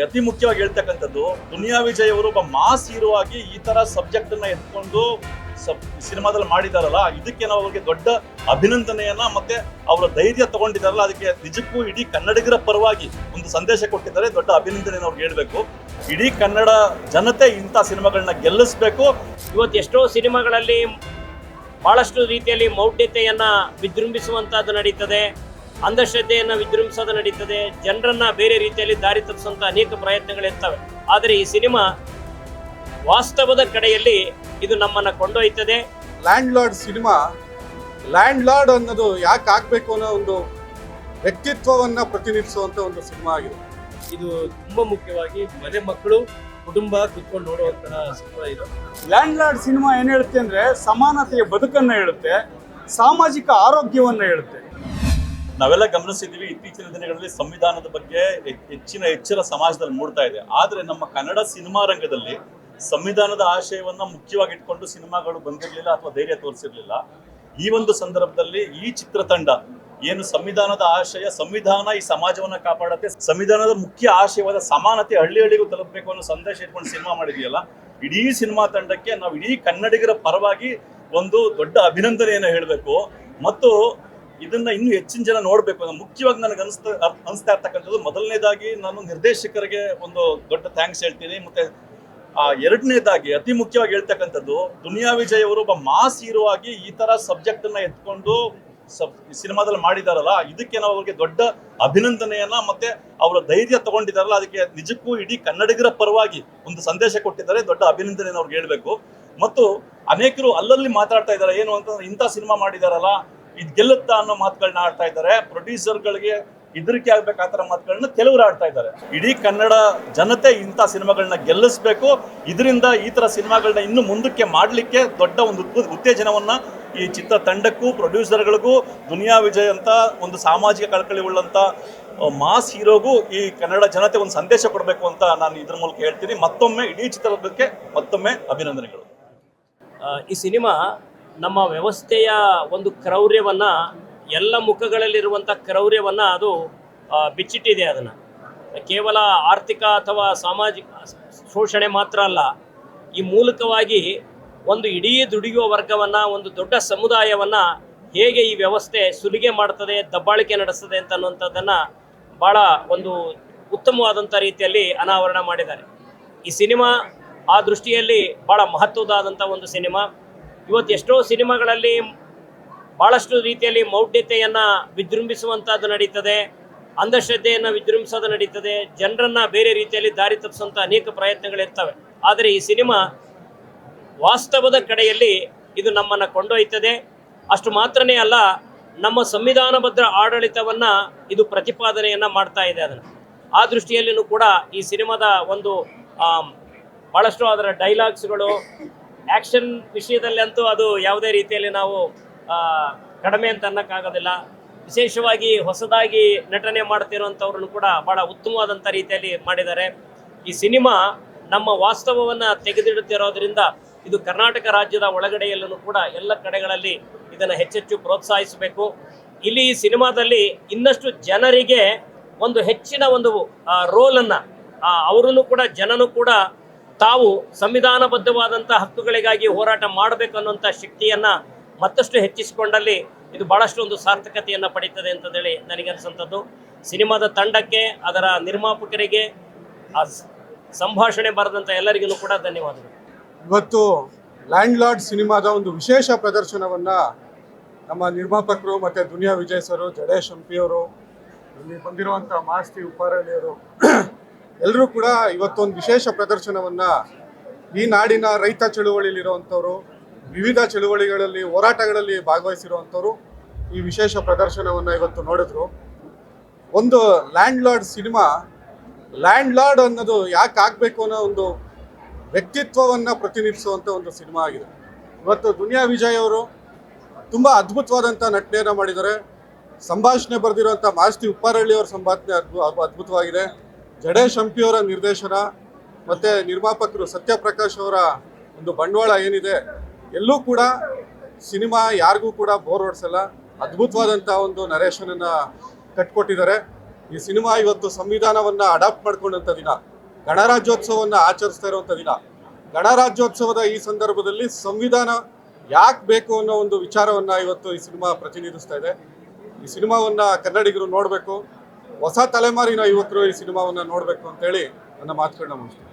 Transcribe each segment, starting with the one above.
ಅತಿ ಮುಖ್ಯವಾಗಿ ಹೇಳ್ತಕ್ಕಂಥದ್ದು, ದುನಿಯಾ ವಿಜಯ್ ಅವರು ಒಬ್ಬ ಮಾಸ್ ಹೀರೋ ಆಗಿ ಈ ತರ ಸಬ್ಜೆಕ್ಟ್ ಅನ್ನ ಎತ್ಕೊಂಡು ಸಿನಿಮಾದಲ್ಲಿ ಮಾಡಿದಾರಲ್ಲ, ಇದಕ್ಕೆ ನಾವು ಅವ್ರಿಗೆ ದೊಡ್ಡ ಅಭಿನಂದನೆಯನ್ನ ಮತ್ತೆ ಅವರ ಧೈರ್ಯ ತಗೊಂಡಿದಾರಲ್ಲ, ಅದಕ್ಕೆ ನಿಜಕ್ಕೂ ಇಡೀ ಕನ್ನಡಿಗರ ಪರವಾಗಿ ಒಂದು ಸಂದೇಶ ಕೊಟ್ಟಿದ್ದಾರೆ, ದೊಡ್ಡ ಅಭಿನಂದನೆ ಅವ್ರಿಗೆ ಹೇಳ್ಬೇಕು. ಇಡೀ ಕನ್ನಡ ಜನತೆ ಇಂಥ ಸಿನಿಮಾಗಳನ್ನ ಗೆಲ್ಲಿಸ್ಬೇಕು. ಇವತ್ತು ಎಷ್ಟೋ ಸಿನಿಮಾಗಳಲ್ಲಿ ಬಹಳಷ್ಟು ರೀತಿಯಲ್ಲಿ ಮೌಢ್ಯತೆಯನ್ನ ವಿಜೃಂಭಿಸುವಂತಹದ್ದು ನಡೀತದೆ. ಅಂಧಶ್ರದ್ಧೆಯನ್ನು ವಿಜೃಂಭಿಸೋದ ನಡೀತದೆ. ಜನರನ್ನ ಬೇರೆ ರೀತಿಯಲ್ಲಿ ದಾರಿ ತಪ್ಪಿಸುವಂತ ಅನೇಕ ಪ್ರಯತ್ನಗಳಿರ್ತವೆ. ಆದರೆ ಈ ಸಿನಿಮಾ ವಾಸ್ತವದ ಕಡೆಯಲ್ಲಿ ಇದು ನಮ್ಮನ್ನ ಕೊಂಡೊಯ್ತದೆ landlord cinema landlord ಅನ್ನೋದು ಯಾಕೆ ಆಗ್ಬೇಕು ಅನ್ನೋ ಒಂದು ವ್ಯಕ್ತಿತ್ವವನ್ನ ಪ್ರತಿನಿಧಿಸುವಂತ ಒಂದು ಸಿನಿಮಾ ಆಗಿದೆ. ಇದು ತುಂಬಾ ಮುಖ್ಯವಾಗಿ ಮನೆ ಮಕ್ಕಳು ಕುಟುಂಬ ಕುತ್ಕೊಂಡು ನೋಡುವಂತಹ ಸಿನಿಮಾ ಇದು. ಲ್ಯಾಂಡ್ ಲಾರ್ಡ್ ಸಿನಿಮಾ ಏನ್ ಹೇಳುತ್ತೆ ಅಂದ್ರೆ ಸಮಾನತೆಯ ಬದುಕನ್ನ ಹೇಳುತ್ತೆ ಸಾಮಾಜಿಕ ಆರೋಗ್ಯವನ್ನ ಹೇಳುತ್ತೆ. ನಾವೆಲ್ಲ ಗಮನಿಸಿದ್ದೀವಿ, ಇತ್ತೀಚಿನ ದಿನಗಳಲ್ಲಿ ಸಂವಿಧಾನದ ಬಗ್ಗೆ ಹೆಚ್ಚಿನ ಎಚ್ಚರ ಸಮಾಜದಲ್ಲಿ ಮೂಡ್ತಾ ಇದೆ. ಆದ್ರೆ ನಮ್ಮ ಕನ್ನಡ ಸಿನಿಮಾ ರಂಗದಲ್ಲಿ ಸಂವಿಧಾನದ ಆಶಯವನ್ನ ಮುಖ್ಯವಾಗಿ ಇಟ್ಕೊಂಡು ಸಿನಿಮಾಗಳು ಬಂದಿರಲಿಲ್ಲ ಅಥವಾ ಧೈರ್ಯ ತೋರಿಸಿರ್ಲಿಲ್ಲ. ಈ ಒಂದು ಸಂದರ್ಭದಲ್ಲಿ ಈ ಚಿತ್ರತಂಡ ಏನು ಸಂವಿಧಾನದ ಆಶಯ, ಸಂವಿಧಾನ ಈ ಸಮಾಜವನ್ನ ಕಾಪಾಡುತ್ತೆ, ಸಂವಿಧಾನದ ಮುಖ್ಯ ಆಶಯವಾದ ಸಮಾನತೆ ಹಳ್ಳಿ ಹಳ್ಳಿಗೂ ತಲುಪಬೇಕು ಅನ್ನೋ ಸಂದೇಶ ಇಟ್ಕೊಂಡು ಸಿನಿಮಾ ಮಾಡಿದೆಯಲ್ಲ, ಇಡೀ ಸಿನಿಮಾ ತಂಡಕ್ಕೆ ನಾವು ಇಡೀ ಕನ್ನಡಿಗರ ಪರವಾಗಿ ಒಂದು ದೊಡ್ಡ ಅಭಿನಂದನೆಯನ್ನು ಹೇಳಬೇಕು. ಮತ್ತು ಇದನ್ನ ಇನ್ನೂ ಹೆಚ್ಚಿನ ಜನ ನೋಡ್ಬೇಕು. ಮುಖ್ಯವಾಗಿ ನನಗೆ ಅನಿಸ್ತಾ ಅನಿಸ್ತಾ ಇರ್ತಕ್ಕಂಥದ್ದು ಮೊದಲನೇದಾಗಿ ನಾನು ನಿರ್ದೇಶಕರಿಗೆ ಒಂದು ದೊಡ್ಡ ಥ್ಯಾಂಕ್ಸ್ ಹೇಳ್ತೀನಿ. ಮತ್ತೆ ಆ ಎರಡನೇದಾಗಿ ಅತಿ ಮುಖ್ಯವಾಗಿ ಹೇಳ್ತಕ್ಕಂಥದ್ದು, ದುನಿಯಾ ವಿಜಯ್ ಅವರು ಒಬ್ಬ ಮಾಸ್ ಹೀರೋ ಆಗಿ ಈ ತರ ಸಬ್ಜೆಕ್ಟ್ ಅನ್ನ ಎತ್ಕೊಂಡು ಸಬ್ ಸಿನಿಮಾದಲ್ಲಿ ಮಾಡಿದಾರಲ್ಲ, ಇದಕ್ಕೆ ನಾವು ಅವ್ರಿಗೆ ದೊಡ್ಡ ಅಭಿನಂದನೆಯನ್ನ ಮತ್ತೆ ಅವರ ಧೈರ್ಯ ತಗೊಂಡಿದಾರಲ್ಲ, ಅದಕ್ಕೆ ನಿಜಕ್ಕೂ ಇಡೀ ಕನ್ನಡಿಗರ ಪರವಾಗಿ ಒಂದು ಸಂದೇಶ ಕೊಟ್ಟಿದ್ದಾರೆ, ದೊಡ್ಡ ಅಭಿನಂದನೆ ಅವ್ರಿಗೆ ಹೇಳ್ಬೇಕು. ಮತ್ತು ಅನೇಕರು ಅಲ್ಲಲ್ಲಿ ಮಾತಾಡ್ತಾ ಇದ್ದಾರೆ, ಏನು ಅಂತಂದ್ರೆ ಇಂಥ ಸಿನಿಮಾ ಮಾಡಿದಾರಲ್ಲ ಇದು ಗೆಲ್ಲುತ್ತಾ ಅನ್ನೋ ಮಾತುಗಳನ್ನ ಆಡ್ತಾ ಇದ್ದಾರೆ. ಪ್ರೊಡ್ಯೂಸರ್ಗಳಿಗೆ ಹೆದರಿಕೆ ಆಗ್ಬೇಕು ಥರ ಮಾತುಗಳನ್ನ ಕೆಲವರು ಆಡ್ತಾ ಇದ್ದಾರೆ. ಇಡೀ ಕನ್ನಡ ಜನತೆ ಇಂಥ ಸಿನಿಮಾಗಳನ್ನ ಗೆಲ್ಲಿಸ್ಬೇಕು. ಇದರಿಂದ ಈ ಥರ ಸಿನಿಮಾಗಳನ್ನ ಇನ್ನು ಮುಂದಕ್ಕೆ ಮಾಡಲಿಕ್ಕೆ ದೊಡ್ಡ ಒಂದು ಉತ್ತೇಜನವನ್ನು ಈ ಚಿತ್ರ ತಂಡಕ್ಕೂ, ಪ್ರೊಡ್ಯೂಸರ್ಗಳಿಗೂ, ದುನಿಯಾ ವಿಜಯ್ ಅಂತ ಒಂದು ಸಾಮಾಜಿಕ ಕಳಕಳಿ ಉಳ್ಳಂತ ಮಾಸ್ ಹೀರೋಗೂ ಈ ಕನ್ನಡ ಜನತೆ ಒಂದು ಸಂದೇಶ ಕೊಡಬೇಕು ಅಂತ ನಾನು ಇದ್ರ ಮೂಲಕ ಹೇಳ್ತೀನಿ. ಮತ್ತೊಮ್ಮೆ ಇಡೀ ಚಿತ್ರದಕ್ಕೆ ಮತ್ತೊಮ್ಮೆ ಅಭಿನಂದನೆಗಳು. ಈ ಸಿನಿಮಾ ನಮ್ಮ ವ್ಯವಸ್ಥೆಯ ಒಂದು ಕ್ರೌರ್ಯವನ್ನು, ಎಲ್ಲ ಮುಖಗಳಲ್ಲಿರುವಂಥ ಕ್ರೌರ್ಯವನ್ನು ಅದು ಬಿಚ್ಚಿಟ್ಟಿದೆ ಅದನ್ನು. ಕೇವಲ ಆರ್ಥಿಕ ಅಥವಾ ಸಾಮಾಜಿಕ, ಶೋಷಣೆ ಮಾತ್ರ ಅಲ್ಲ, ಈ ಮೂಲಕವಾಗಿ ಒಂದು ಇಡೀ ದುಡಿಯುವ ವರ್ಗವನ್ನು, ಒಂದು ದೊಡ್ಡ ಸಮುದಾಯವನ್ನು ಹೇಗೆ ಈ ವ್ಯವಸ್ಥೆ ಸುಲಿಗೆ ಮಾಡ್ತದೆ, ದಬ್ಬಾಳಿಕೆ ನಡೆಸ್ತದೆ ಅಂತ ಅನ್ನುವಂಥದ್ದನ್ನು ಭಾಳ ಒಂದು ಉತ್ತಮವಾದಂಥ ರೀತಿಯಲ್ಲಿ ಅನಾವರಣ ಮಾಡಿದ್ದಾರೆ. ಈ ಸಿನಿಮಾ ಆ ದೃಷ್ಟಿಯಲ್ಲಿ ಭಾಳ ಮಹತ್ವದಾದಂಥ ಒಂದು ಸಿನಿಮಾ. ಇವತ್ತು ಎಷ್ಟೋ ಸಿನಿಮಾಗಳಲ್ಲಿ ಬಹಳಷ್ಟು ರೀತಿಯಲ್ಲಿ ಮೌಢ್ಯತೆಯನ್ನು ವಿಜೃಂಭಿಸುವಂಥದ್ದು ನಡೀತದೆ, ಅಂಧಶ್ರದ್ಧೆಯನ್ನು ವಿಜೃಂಭಿಸೋದು ನಡೀತದೆ, ಜನರನ್ನು ಬೇರೆ ರೀತಿಯಲ್ಲಿ ದಾರಿ ತಪ್ಪಿಸುವಂಥ ಅನೇಕ ಪ್ರಯತ್ನಗಳಿರ್ತವೆ ಆದರೆ ಈ ಸಿನಿಮಾ ವಾಸ್ತವದ ಕಡೆಯಲ್ಲಿ ಇದು ನಮ್ಮನ್ನು ಕೊಂಡೊಯ್ತದೆ. ಅಷ್ಟು ಮಾತ್ರನೇ ಅಲ್ಲ, ನಮ್ಮ ಸಂವಿಧಾನಬದ್ಧ ಆಡಳಿತವನ್ನ ಇದು ಪ್ರತಿಪಾದನೆಯನ್ನ ಮಾಡ್ತಾ ಇದೆ ಅದನ್ನು. ಆ ದೃಷ್ಟಿಯಲ್ಲಿಯೂ ಕೂಡ ಈ ಸಿನಿಮಾದ ಒಂದು ಭಾಳಷ್ಟು ಅದರ ಡೈಲಾಗ್ಸ್ಗಳು ಆ್ಯಕ್ಷನ್ ವಿಷಯದಲ್ಲಿ ಅಂತೂ ಅದು ಯಾವುದೇ ರೀತಿಯಲ್ಲಿ ನಾವು ಕಡಿಮೆ ಅಂತ ಅನ್ನಕ್ಕಾಗೋದಿಲ್ಲ. ವಿಶೇಷವಾಗಿ ಹೊಸದಾಗಿ ನಟನೆ ಮಾಡ್ತಿರುವಂಥವ್ರನ್ನು ಕೂಡ ಬಹಳ ಉತ್ತಮವಾದಂಥ ರೀತಿಯಲ್ಲಿ ಮಾಡಿದ್ದಾರೆ. ಈ ಸಿನಿಮಾ ನಮ್ಮ ವಾಸ್ತವವನ್ನು ತೆಗೆದಿಡುತ್ತಿರೋದ್ರಿಂದ ಇದು ಕರ್ನಾಟಕ ರಾಜ್ಯದ ಒಳಗಡೆಯಲ್ಲೂ ಕೂಡ ಎಲ್ಲ ಕಡೆಗಳಲ್ಲಿ ಇದನ್ನು ಹೆಚ್ಚೆಚ್ಚು ಪ್ರೋತ್ಸಾಹಿಸಬೇಕು. ಇಲ್ಲಿ ಈ ಸಿನಿಮಾದಲ್ಲಿ ಇನ್ನಷ್ಟು ಜನರಿಗೆ ಒಂದು ಹೆಚ್ಚಿನ ಒಂದು ರೋಲನ್ನು ಅವರನ್ನು ಕೂಡ, ಜನನು ಕೂಡ ತಾವು ಸಂವಿಧಾನಬದ್ಧವಾದಂಥ ಹಕ್ಕುಗಳಿಗಾಗಿ ಹೋರಾಟ ಮಾಡಬೇಕು ಅನ್ನುವಂಥ ಶಕ್ತಿಯನ್ನ ಮತ್ತಷ್ಟು ಹೆಚ್ಚಿಸಿಕೊಂಡಲ್ಲಿ ಇದು ಬಹಳಷ್ಟು ಒಂದು ಸಾರ್ಥಕತೆಯನ್ನು ಪಡೀತದೆ ಅಂತಂದೇಳಿ ನನಗನ್ನಿಸಂಥದ್ದು. ಸಿನಿಮಾದ ತಂಡಕ್ಕೆ, ಅದರ ನಿರ್ಮಾಪಕರಿಗೆ, ಆ ಸಂಭಾಷಣೆ ಬರೆದಂಥ ಎಲ್ಲರಿಗೂ ಕೂಡ ಧನ್ಯವಾದಗಳು. ಇವತ್ತು ಲ್ಯಾಂಡ್ ಲಾರ್ಡ್ ಸಿನಿಮಾದ ಒಂದು ವಿಶೇಷ ಪ್ರದರ್ಶನವನ್ನು ನಮ್ಮ ನಿರ್ಮಾಪಕರು ಮತ್ತು ದುನಿಯಾ ವಿಜಯ್ ಸರು, ಜಡೇಶ್ ಹಂಪಿಯವರು ಇಲ್ಲಿ ಬಂದಿರುವಂಥ ಮಾಸ್ತಿ ಉಪಾರಳ್ಳಿಯವರು ಎಲ್ಲರೂ ಕೂಡ ಇವತ್ತೊಂದು ವಿಶೇಷ ಪ್ರದರ್ಶನವನ್ನ ಈ ನಾಡಿನ ರೈತ ಚಳುವಳಿಲಿರುವಂಥವ್ರು ವಿವಿಧ ಚಳುವಳಿಗಳಲ್ಲಿ, ಹೋರಾಟಗಳಲ್ಲಿ ಭಾಗವಹಿಸಿರುವಂಥವ್ರು ಈ ವಿಶೇಷ ಪ್ರದರ್ಶನವನ್ನ ಇವತ್ತು ನೋಡಿದ್ರು. ಒಂದು landlord cinema landlord ಅನ್ನೋದು ಯಾಕೆ ಆಗಬೇಕು ಅನ್ನೋ ಒಂದು ವ್ಯಕ್ತಿತ್ವವನ್ನ ಪ್ರತಿನಿಧಿಸುವಂತ ಒಂದು ಸಿನಿಮಾ ಆಗಿದೆ. ಇವತ್ತು ದುನಿಯಾ ವಿಜಯ್ ಅವರು ತುಂಬಾ ಅದ್ಭುತವಾದಂಥ ನಟನೆಯನ್ನ ಮಾಡಿದ್ದಾರೆ. ಸಂಭಾಷಣೆ ಬರೆದಿರುವಂಥ ಮಾಸ್ತಿ ಉಪ್ಪಾರಳ್ಳಿ ಅವರ ಸಂಭಾಷಣೆ ಅದ್ಭು- ಅದ್ಭುತವಾಗಿದೆ. ಜಡೇಶ್ ಶಂಪಿಯವರ ನಿರ್ದೇಶನ ಮತ್ತೆ ನಿರ್ಮಾಪಕರು ಸತ್ಯಪ್ರಕಾಶ್ ಅವರ ಒಂದು ಬಂಡವಾಳ ಏನಿದೆ, ಎಲ್ಲೂ ಕೂಡ ಸಿನಿಮಾ ಯಾರಿಗೂ ಕೂಡ ಬೋರ್ ಹೊಡ್ಸಲ್ಲ. ಅದ್ಭುತವಾದಂಥ ಒಂದು ನರೇಶನನ್ನು ಕಟ್ಕೊಟ್ಟಿದ್ದಾರೆ. ಈ ಸಿನಿಮಾ ಇವತ್ತು ಸಂವಿಧಾನವನ್ನ ಅಡಾಪ್ಟ್ ಮಾಡ್ಕೊಂಡಂತ ದಿನ, ಗಣರಾಜ್ಯೋತ್ಸವವನ್ನ ಆಚರಿಸ್ತಾ ಇರುವಂತ ದಿನ. ಗಣರಾಜ್ಯೋತ್ಸವದ ಈ ಸಂದರ್ಭದಲ್ಲಿ ಸಂವಿಧಾನ ಯಾಕೆ ಬೇಕು ಅನ್ನೋ ಒಂದು ವಿಚಾರವನ್ನ ಇವತ್ತು ಈ ಸಿನಿಮಾ ಪ್ರತಿನಿಧಿಸ್ತಾ ಇದೆ. ಈ ಸಿನಿಮಾವನ್ನ ಕನ್ನಡಿಗರು ನೋಡಬೇಕು. ಹೊಸ ತಲೆಮಾರಿನ ಯುವಕರು ಈ ಸಿನಿಮಾವನ್ನ ನೋಡಬೇಕು ಅಂತೇಳಿ ನನ್ನ ಮಾತುಗಳನ್ನ ಮುಗಿಸ್ತೀನಿ.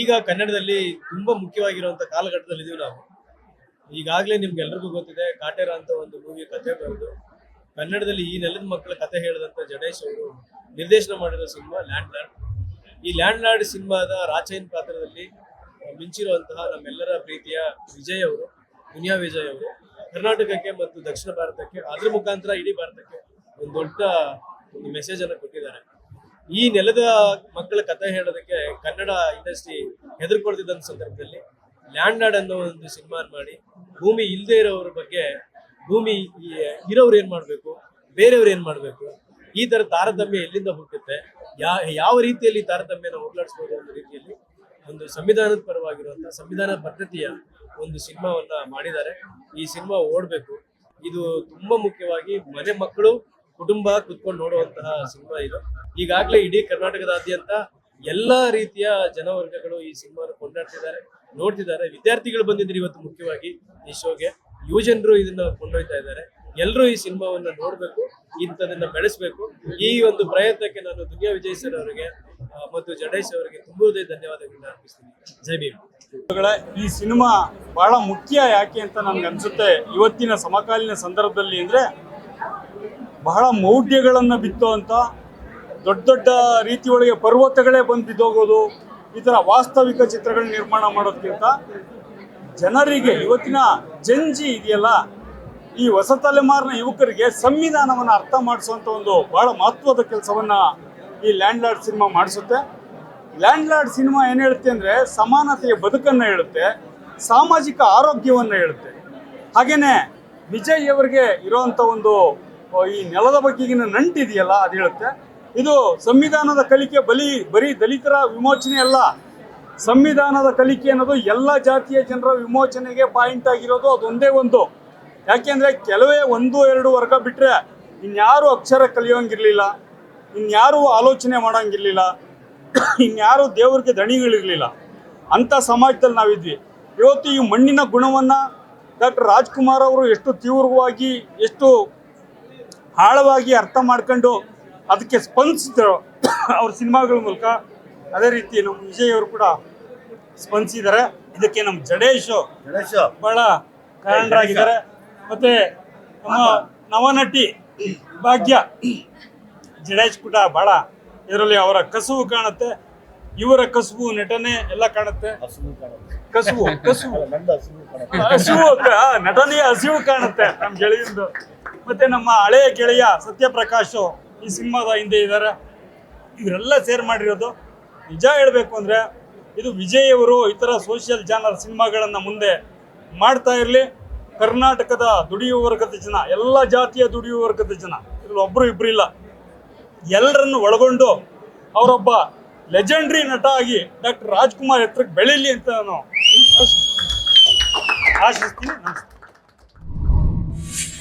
ಈಗ ಕನ್ನಡದಲ್ಲಿ ತುಂಬಾ ಮುಖ್ಯವಾಗಿರುವಂತ ಕಾಲಘಟ್ಟದಲ್ಲಿ ಇದೀವಿ ನಾವು. ಈಗಾಗಲೇ ನಿಮ್ಗೆಲ್ರಿಗೂ ಗೊತ್ತಿದೆ, ಕಾಟೇರ ಅಂತ ಒಂದು ಮೂವಿ ಕಥೆ ಬರೆದು ಕನ್ನಡದಲ್ಲಿ ಈ ನೆಲದ ಮಕ್ಕಳ ಕಥೆ ಹೇಳಿದಂತ ಜಡೇಶ್ ಅವರು ನಿರ್ದೇಶನ ಮಾಡಿರೋ ಸಿನಿಮಾ ಲ್ಯಾಂಡ್ ಲಾರ್ಡ್ ಈ ಲ್ಯಾಂಡ್ ಲಾರ್ಡ್ ಸಿನಿಮಾದ ರಾಚೈನ್ ಪಾತ್ರದಲ್ಲಿ ಮಿಂಚಿರುವಂತಹ ನಮ್ಮೆಲ್ಲರ ಪ್ರೀತಿಯ ವಿಜಯ್ ಅವರು ದುನಿಯಾ ವಿಜಯ್ ಅವರು ಕರ್ನಾಟಕಕ್ಕೆ ಮತ್ತು ದಕ್ಷಿಣ ಭಾರತಕ್ಕೆ ಅದ್ರ ಮುಖಾಂತರ ಇಡೀ ಭಾರತಕ್ಕೆ ಒಂದು ದೊಡ್ಡ ಒಂದು ಮೆಸೇಜ್ ಅನ್ನು ಕೊಟ್ಟಿದ್ದಾರೆ. ಈ ನೆಲದ ಮಕ್ಕಳ ಕಥೆ ಹೇಳೋದಕ್ಕೆ ಕನ್ನಡ ಇಂಡಸ್ಟ್ರಿ ಹೆದರ್ಕೊಳ್ತಿದ್ದಂತ ಸಂದರ್ಭದಲ್ಲಿ ಲ್ಯಾಂಡ್ ಲಾರ್ಡ್ ಅನ್ನೋ ಒಂದು ಸಿನಿಮಾ ಮಾಡಿ, ಭೂಮಿ ಇಲ್ಲದೆ ಇರೋವ್ರ ಬಗ್ಗೆ ಭೂಮಿ ಈ- ಇರೋರು ಏನ್ ಮಾಡ್ಬೇಕು, ಬೇರೆಯವ್ರು ಏನ್ ಮಾಡ್ಬೇಕು, ಈ ಥರ ತಾರತಮ್ಯ ಎಲ್ಲಿಂದ ಹುಟ್ಟುತ್ತೆ ಯಾವ ರೀತಿಯಲ್ಲಿ ತಾರತಮ್ಯನ ಹೋಗ್ಲಾಡಿಸ್ಬೋದು ಅನ್ನೋ ರೀತಿಯಲ್ಲಿ ಒಂದು ಸಂವಿಧಾನದ ಪರವಾಗಿರುವಂಥ ಸಂವಿಧಾನ ಪದ್ಧತಿಯ ಒಂದು ಸಿನಿಮಾವನ್ನ ಮಾಡಿದ್ದಾರೆ. ಈ ಸಿನಿಮಾ ಓಡ್ಬೇಕು. ಇದು ತುಂಬಾ ಮುಖ್ಯವಾಗಿ ಮನೆ ಮಕ್ಕಳು ಕುಟುಂಬ ಕುತ್ಕೊಂಡು ನೋಡುವಂತಹ ಸಿನಿಮಾ ಇದು. ಈಗಾಗಲೇ ಇಡೀ ಕರ್ನಾಟಕದಾದ್ಯಂತ ಎಲ್ಲಾ ರೀತಿಯ ಜನವರ್ಗಗಳು ಈ ಸಿನಿಮಾನ ಕೊಂಡಾಡ್ತಿದ್ದಾರೆ, ನೋಡ್ತಿದ್ದಾರೆ. ವಿದ್ಯಾರ್ಥಿಗಳು ಬಂದಿದ್ರು ಇವತ್ತು ಮುಖ್ಯವಾಗಿ ಈ ಶೋಗೆ. ಯುವಜನರು ಇದನ್ನ ಕೊಂಡೊಯ್ತಾ ಇದ್ದಾರೆ. ಎಲ್ಲರೂ ಈ ಸಿನಿಮಾವನ್ನ ನೋಡ್ಬೇಕು, ಇಂಥದನ್ನ ಬೆಳೆಸಬೇಕು. ಈ ಒಂದು ಪ್ರಯತ್ನಕ್ಕೆ ನಾನು ದುನಿಯಾ ವಿಜಯ್ ಸರ್ ಅವರಿಗೆ ಮತ್ತು ಜಡೇಶ್ ಅವರಿಗೆ ತುಂಬುವುದೇ ಧನ್ಯವಾದಗಳನ್ನ ಅರ್ಪಿಸ್ತೀನಿ. ಜೈ ಭೀಮ್. ಈ ಸಿನಿಮಾ ಬಹಳ ಮುಖ್ಯ ಯಾಕೆ ಅಂತ ನನ್ಗೆ ಅನ್ಸುತ್ತೆ ಇವತ್ತಿನ ಸಮಕಾಲೀನ ಸಂದರ್ಭದಲ್ಲಿ ಅಂದ್ರೆ ಬಹಳ ಮೌಢ್ಯಗಳನ್ನ ಬಿತ್ತುವಂತ ದೊಡ್ಡ ದೊಡ್ಡ ರೀತಿ ಒಳಗೆ ಪರ್ವತಗಳೇ ಬಂದು ಬಿದ್ದೋಗೋದು, ಈ ಥರ ವಾಸ್ತವಿಕ ಚಿತ್ರಗಳನ್ನ ನಿರ್ಮಾಣ ಮಾಡೋದಕ್ಕಿಂತ ಜನರಿಗೆ ಇವತ್ತಿನ ಜಂಜಿ ಇದೆಯಲ್ಲ, ಈ ಹೊಸ ತಲೆಮಾರಿನ ಯುವಕರಿಗೆ ಸಂವಿಧಾನವನ್ನು ಅರ್ಥ ಮಾಡಿಸುವಂಥ ಒಂದು ಬಹಳ ಮಹತ್ವದ ಕೆಲಸವನ್ನ ಈ ಲ್ಯಾಂಡ್ ಲಾರ್ಡ್ ಸಿನಿಮಾ ಮಾಡಿಸುತ್ತೆ. ಲ್ಯಾಂಡ್ ಲಾರ್ಡ್ ಸಿನಿಮಾ ಏನು ಹೇಳುತ್ತೆ ಅಂದರೆ ಸಮಾನತೆಯ ಬದುಕನ್ನು ಹೇಳುತ್ತೆ, ಸಾಮಾಜಿಕ ಆರೋಗ್ಯವನ್ನು ಹೇಳುತ್ತೆ. ಹಾಗೆಯೇ ವಿಜಯ್ ಅವರಿಗೆ ಇರೋವಂಥ ಒಂದು ಈ ನೆಲದ ಬಗ್ಗೆಗಿನ ನಂಟಿದೆಯಲ್ಲ ಅದು ಹೇಳುತ್ತೆ. ಇದು ಸಂವಿಧಾನದ ಕಲಿಕೆ ಬಲಿ, ಬರೀ ದಲಿತರ ವಿಮೋಚನೆ ಅಲ್ಲ. ಸಂವಿಧಾನದ ಕಲಿಕೆ ಅನ್ನೋದು ಎಲ್ಲ ಜಾತಿಯ ಜನರ ವಿಮೋಚನೆಗೆ ಪಾಯಿಂಟ್ ಆಗಿರೋದು ಅದೊಂದೇ ಒಂದು ಯಾಕೆಂದ್ರೆ ಕೆಲವೇ ಒಂದು, ಎರಡು ವರ್ಗ ಬಿಟ್ರೆ ಇನ್ಯಾರು ಅಕ್ಷರ ಕಲಿಯೋಂಗಿರಲಿಲ್ಲ, ಇನ್ಯಾರು ಆಲೋಚನೆ ಮಾಡೋಂಗಿರಲಿಲ್ಲ, ಇನ್ಯಾರು ದೇವ್ರಿಗೆ ದಣಿಗಳಿರಲಿಲ್ಲ. ಅಂಥ ಸಮಾಜದಲ್ಲಿ ನಾವಿದ್ವಿ. ಇವತ್ತು ಈ ಮಣ್ಣಿನ ಗುಣವನ್ನ ಡಾಕ್ಟರ್ ರಾಜ್ಕುಮಾರ್ ಅವರು ಎಷ್ಟು ತೀವ್ರವಾಗಿ, ಎಷ್ಟು ಆಳವಾಗಿ ಅರ್ಥ ಮಾಡ್ಕೊಂಡು ಅದಕ್ಕೆ ಸ್ಪಂದಿಸಿದ್ರು ಅವ್ರ ಸಿನಿಮಾಗಳ ಮೂಲಕ. ಅದೇ ರೀತಿ ನಮ್ಮ ವಿಜಯ್ ಅವರು ಕೂಡ ಸ್ಪಂದಿಸಿದ್ದಾರೆ. ಇದಕ್ಕೆ ನಮ್ಮ ಜಡೇಶ್ ಬಹಳ ಕಾರಣರಾಗಿದ್ದಾರೆ. ಮತ್ತೆ ನಮ್ಮ ನವನಟಿ ಭಾಗ್ಯ ಜಡೇಶ್ ಕೂಡ ಬಹಳ ಇದರಲ್ಲಿ ಅವರ ಕಸುವು ಕಾಣುತ್ತೆ. ಇವರ ಕಸುಬು ನಟನೆ ಎಲ್ಲ ಕಾಣುತ್ತೆ. ಕಸುವು ಕಸುವು. ಹಸಿವು ನಟನೆಯ ಹಸಿವು ಕಾಣುತ್ತೆ ನಮ್ಮ ಗೆಳೆಯಂದು. ಮತ್ತೆ ನಮ್ಮ ಹಳೆಯ ಗೆಳೆಯ ಸತ್ಯಪ್ರಕಾಶು ಈ ಸಿನಿಮಾದ ಹಿಂದೆ ಇದ್ದಾರೆ. ಇವರೆಲ್ಲ ಸೇರ್ ಮಾಡಿರೋದು. ನಿಜ ಹೇಳಬೇಕು ಅಂದ್ರೆ ಇದು ವಿಜಯ್ ಅವರು ಥರ ಸೋಷಿಯಲ್ ಚಾನಲ್ ಸಿನಿಮಾಗಳನ್ನು ಮುಂದೆ ಮಾಡ್ತಾ ಇರಲಿ. ಕರ್ನಾಟಕದ ದುಡಿಯುವ ವರ್ಗದ ಜನ, ಎಲ್ಲ ಜಾತಿಯ ದುಡಿಯುವ ವರ್ಗದ ಜನ, ಇದ್ರಲ್ಲಿ ಒಬ್ಬರು ಇಬ್ಬರು ಇಲ್ಲ. ಎಲ್ಲರನ್ನು ಒಳಗೊಂಡು ಅವರೊಬ್ಬ ಲೆಜೆಂಡ್ರಿ ನಟ ಆಗಿ ಡಾಕ್ಟರ್ ರಾಜ್ಕುಮಾರ್ ಎತ್ತರಕ್ಕೆ ಬೆಳೀಲಿ ಅಂತ ನಾನು ಆಶಿಸ್ತೀನಿ. ನಮಸ್ತೆ.